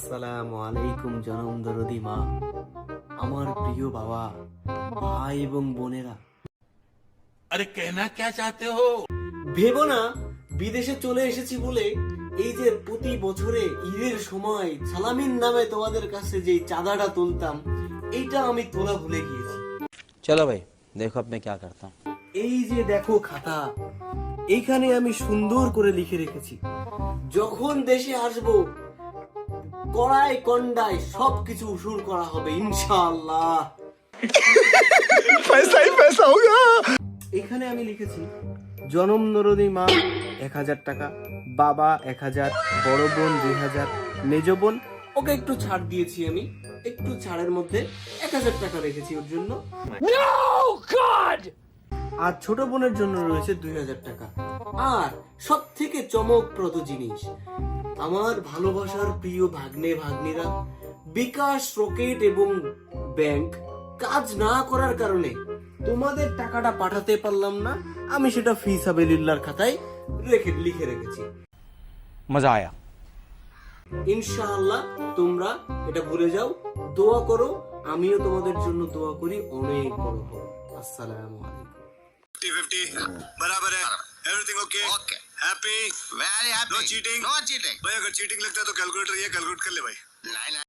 আসসালামু আলাইকুম জনম দরদি মা। আমার প্রিয় বাবা ভাই এবং বোনেরা। আরে কেনা কে চাতে হো? ভেবো না বিদেশে চলে এসেছি বলে এই যে প্রতি বছরে ঈদের সময় সালামিন নামে তোমাদের কাছে যে চাঁদাটা তুলতাম এইটা আমি তোলা ভুলে গিয়েছি। চলো ভাই দেখো আপনি কি করতাম এই যে দেখো খাতা এইখানে আমি সুন্দর করে লিখে রেখেছি। যখন দেশে আসব কড়াই কন্ডায় সবকিছু উসুর করা হবে ইনশাআল্লাহ। এখানে আমি লিখেছি জনম নরদি মা এক হাজার টাকা বাবা এক হাজার বড় বোন দুই হাজার মেজ বোন। ওকে একটু ছাড় দিয়েছি আমি একটু ছাড়ের মধ্যে এক হাজার টাকা রেখেছি ওর জন্য। আর ছোট বোনের জন্য রয়েছে দুই হাজার টাকা। আর সব থেকে চমকপ্রদ জিনিস আমার ভালোবাসার প্রিয় ভাগ্নে ভাগ্নিরা বিকাশ রকেট এবং ব্যাংক কাজ না করার কারণে তোমাদের টাকাটা পাঠাতে পারলাম না আমি সেটা ফি সাবিলিল্লাহর খাতায় রেখে লিখে রেখেছি मजा आया ইনশাআল্লাহ তোমরা এটা ভুলে যাও দোয়া করো আমিও তোমাদের জন্য দোয়া করি অনেক বড় হও আসসালামু আলাইকুম 50 बराबर है everything okay okay happy very happy no cheating no cheating भाई अगर चीटिंग लगता है तो कैलकुलेटर ये कैलकुलेट कर ले भाई। नहीं नहीं